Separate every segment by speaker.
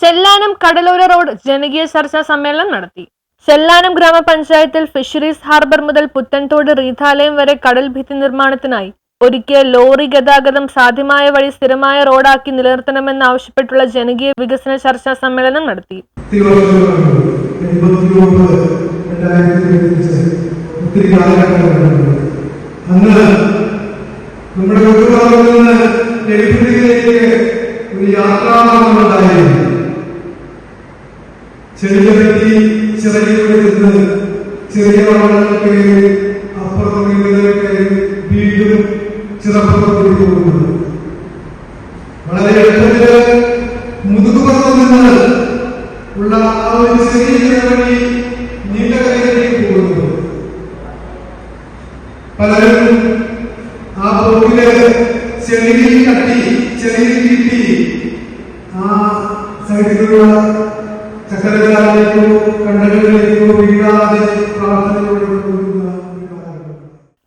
Speaker 1: Chellanam കടലോര road ജനകീയ ചർച്ചാ സമ്മേളനം നടത്തി ചെല്ലാനം ഗ്രാമപഞ്ചായത്തിൽ ഫിഷറീസ് ഹാർബർ മുതൽ പുത്തൻതോട് റീഥാലയം വരെ കടൽ ഭിത്തി നിർമ്മാണത്തിനായി ഒരുക്കിയ ലോറി ഗതാഗതം സാധ്യമായ വഴി സ്ഥിരമായ റോഡാക്കി നിലനിർത്തണമെന്നാവശ്യപ്പെട്ടുള്ള ജനകീയ വികസന ചർച്ചാ സമ്മേളനം നടത്തി
Speaker 2: നമ്മുടെ ഒരു ഒമ്പത് രണ്ടായിരത്തി ഇരുപത്തിയഞ്ച് ഒത്തിരി കാലഘട്ടങ്ങളുണ്ട് അന്ന് നമ്മുടെ കുടുംബത്തിൽ നിന്ന് നെടുപ്പുള്ളിയിലേക്ക് ഒരു യാത്രാമാർഗമുണ്ടായിരുന്നു ചെറിയ വ്യക്തി ചിറകിലൂടെ നിന്ന് ചെറിയ വള്ളങ്ങൾ കയറി അപ്പുറം വളരെ എളുപ്പത്തിൽ മുതുകുപുറത്ത് നിന്ന് ഉള്ള ആ ഒരു ചെറിയ വഴി പോകുന്നത്. പലരും ആ പോക്കിൽ ചെളിയിൽ തട്ടി ചെളിയിൽ കിട്ടി ആ സൈഡിലുള്ള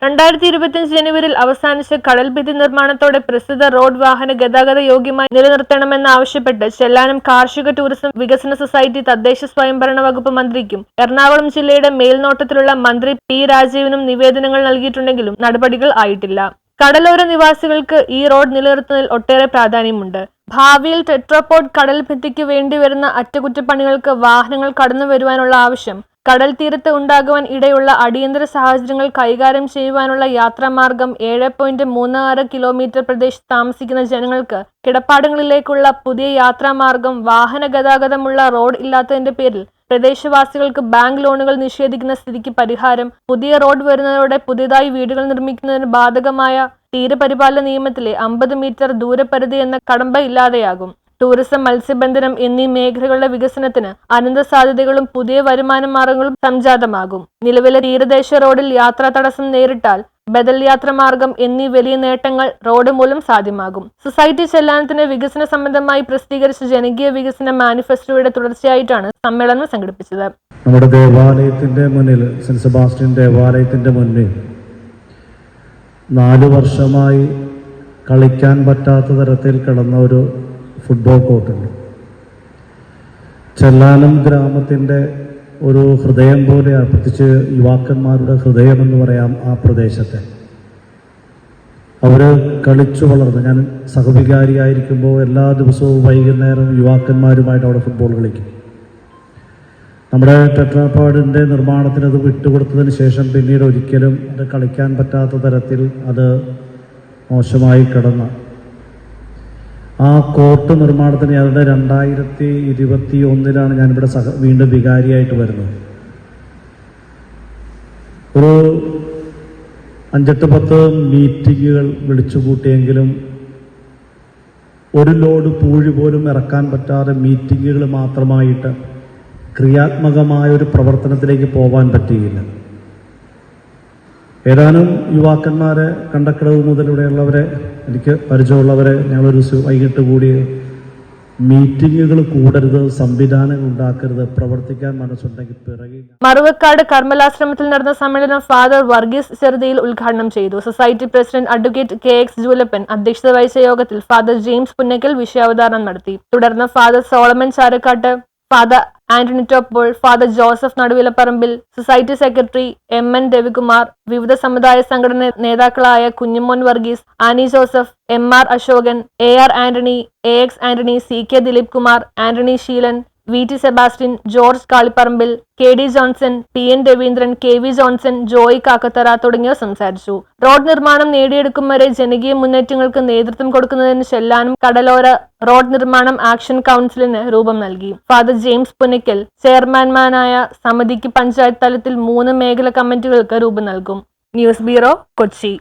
Speaker 1: രണ്ടായിരത്തി ഇരുപത്തിയഞ്ച് ജനുവരിയിൽ അവസാനിച്ച കടൽഭിത്തി നിർമ്മാണത്തോടെ പ്രസ്തുത റോഡ് വാഹന ഗതാഗത യോഗ്യമായി നിലനിർത്തണമെന്ന് ആവശ്യപ്പെട്ട് ചെല്ലാനം കാർഷിക ടൂറിസം വികസന സൊസൈറ്റി തദ്ദേശ സ്വയംഭരണ വകുപ്പ് മന്ത്രിക്കും എറണാകുളം ജില്ലയുടെ മേൽനോട്ടത്തിലുള്ള മന്ത്രി പി രാജീവിനും നിവേദനങ്ങൾ നൽകിയിട്ടുണ്ടെങ്കിലും നടപടികൾ ആയിട്ടില്ല. കടലോര നിവാസികൾക്ക് ഈ റോഡ് നിലനിർത്തുന്നതിൽ ഒട്ടേറെ പ്രാധാന്യമുണ്ട്. ഭാവിയിൽ ടെട്രോപോർട്ട് കടൽ ഭിത്തിക്ക് വേണ്ടി വരുന്ന അറ്റകുറ്റപ്പണികൾക്ക് വാഹനങ്ങൾ കടന്നു വരുവാനുള്ള ആവശ്യം കടൽ തീരത്ത് ഉണ്ടാകുവാൻ ഇടയുള്ള അടിയന്തര സാഹചര്യങ്ങൾ കൈകാര്യം ചെയ്യുവാനുള്ള യാത്രാമാർഗം ഏഴ് പോയിന്റ് മൂന്ന് ആറ് കിലോമീറ്റർ പ്രദേശത്ത് താമസിക്കുന്ന ജനങ്ങൾക്ക് കിടപ്പാടങ്ങളിലേക്കുള്ള പുതിയ യാത്രാമാർഗം വാഹന ഗതാഗതമുള്ള റോഡ് ഇല്ലാത്തതിന്റെ പേരിൽ പ്രദേശവാസികൾക്ക് ബാങ്ക് ലോണുകൾ നിഷേധിക്കുന്ന സ്ഥിതിക്ക് പരിഹാരം പുതിയ റോഡ് വരുന്നതോടെ പുതിയതായി വീടുകൾ നിർമ്മിക്കുന്നതിന് ബാധകമായ തീരപരിപാലന നിയമത്തിലെ അമ്പത് മീറ്റർ ദൂരപരിധി എന്ന കടമ്പ ഇല്ലാതെയാകും. ടൂറിസം മത്സ്യബന്ധനം എന്നീ മേഖലകളുടെ വികസനത്തിന് അനന്ത സാധ്യതകളും പുതിയ വരുമാന മാർഗങ്ങളും സംജാതമാകും. നിലവിലെ തീരദേശ റോഡിൽ യാത്രാ തടസ്സം നേരിട്ടാൽ ബദൽ യാത്ര മാർഗം എന്നീ വലിയ നേട്ടങ്ങൾ റോഡ് മൂലം സാധ്യമാകും. സൊസൈറ്റി ചെല്ലാനത്തിന് വികസന സംബന്ധമായി പ്രസിദ്ധീകരിച്ച ജനകീയ വികസന മാനിഫെസ്റ്റോയുടെ തുടർച്ചയായിട്ടാണ് സമ്മേളനം സംഘടിപ്പിച്ചത്.
Speaker 3: നമ്മുടെ ദേവാലയത്തിന്റെ മുന്നിൽ സെന്റ് സെബാസ്റ്റ്യൻ ദേവാലയത്തിന്റെ മുന്നിൽ നാല് വർഷമായി കളിക്കാൻ പറ്റാത്ത തരത്തിൽ കിടന്ന ഒരു ഫുട്ബോൾ കോർട്ടുണ്ട്. ചെല്ലാനം ഗ്രാമത്തിന്റെ ഒരു ഹൃദയം പോലെ പ്രത്യേകിച്ച് യുവാക്കന്മാരുടെ ഹൃദയം എന്ന് പറയാം ആ പ്രദേശത്തെ. അവർ കളിച്ചു വളർന്നു. ഞാൻ സഹവികാരിയായിരിക്കുമ്പോൾ എല്ലാ ദിവസവും വൈകുന്നേരം യുവാക്കന്മാരുമായിട്ട് അവിടെ ഫുട്ബോൾ കളിക്കും. നമ്മുടെ ടെട്രാപ്പാഡിന്റെ നിർമ്മാണത്തിന് അത് വിട്ടുകൊടുത്തതിന് ശേഷം പിന്നീട് ഒരിക്കലും അത് കളിക്കാൻ പറ്റാത്ത തരത്തിൽ അത് മോശമായി കിടന്ന. ആ കോർട്ട് നിർമ്മാണത്തിന് ഞങ്ങളുടെ രണ്ടായിരത്തി ഇരുപത്തി ഒന്നിലാണ് ഞാനിവിടെ സഹ വീണ്ടും വികാരിയായിട്ട് വരുന്നത്. ഒരു അഞ്ചെട്ട് പത്ത് മീറ്റിങ്ങുകൾ വിളിച്ചു കൂട്ടിയെങ്കിലും ഒരു ലോഡ് പൂഴി പോലും ഇറക്കാൻ പറ്റാതെ മീറ്റിങ്ങുകൾ മാത്രമായിട്ട് ക്രിയാത്മകമായ ഒരു പ്രവർത്തനത്തിലേക്ക് പോകാൻ പറ്റിയില്ല. ഏതാനും യുവാക്കന്മാരെ കണ്ടക്കിടവ് മുതലിവിടെയുള്ളവരെ എനിക്ക് പരിചയമുള്ളവരെ ഞങ്ങളൊരു വൈകിട്ട് കൂടി മീറ്റിങ്ങുകൾ കൂടരുത് സംവിധാനങ്ങൾ ഉണ്ടാക്കരുത് പ്രവർത്തിക്കാൻ മനസ്സുണ്ടെങ്കിൽ പിറകെ
Speaker 1: മറുവക്കാട് കർമ്മലാശ്രമത്തിൽ നടന്ന സമ്മേളനം ഫാദർ വർഗീസ് ചെറുതിയിൽ ഉദ്ഘാടനം ചെയ്തു. Society president advocate K X Joolappan അധ്യക്ഷത വഹിച്ച യോഗത്തിൽ ഫാദർ ജെയിംസ് പുന്നക്കൽ വിഷയാവതരണം നടത്തി. തുടർന്ന് father Solomon Charakkattu father Antony Toppol father Joseph Naduvilaparambil society secretary M N Ravikumar വിവിധ സമുദായ സംഘടന നേതാക്കളായ Kunjumon Varghese Annie Joseph M R Ashokan A R Antony A X Antony C K Dileep Kumar Antony Sheelan V T Sebastian George Kalipparambil K D Johnson P N Raveendran K V Johnson Joy Kakkathara തുടങ്ങിയവർ സംസാരിച്ചു. Road നിർമ്മാണം നേടിയെടുക്കും വരെ ജനകീയ മുന്നേറ്റങ്ങൾക്ക് നേതൃത്വം കൊടുക്കുന്നതിന് ചെല്ലാനും കടലോര road നിർമ്മാണം action കൗൺസിലിന് രൂപം നൽകി. ഫാദർ ജെയിംസ് പുനയ്ക്കൽ ചെയർമാൻമാനായ സമിതിക്ക് പഞ്ചായത്ത് തലത്തിൽ മൂന്ന് മേഖല കമ്മിറ്റികൾക്ക് രൂപം നൽകും. News bureau Kochi.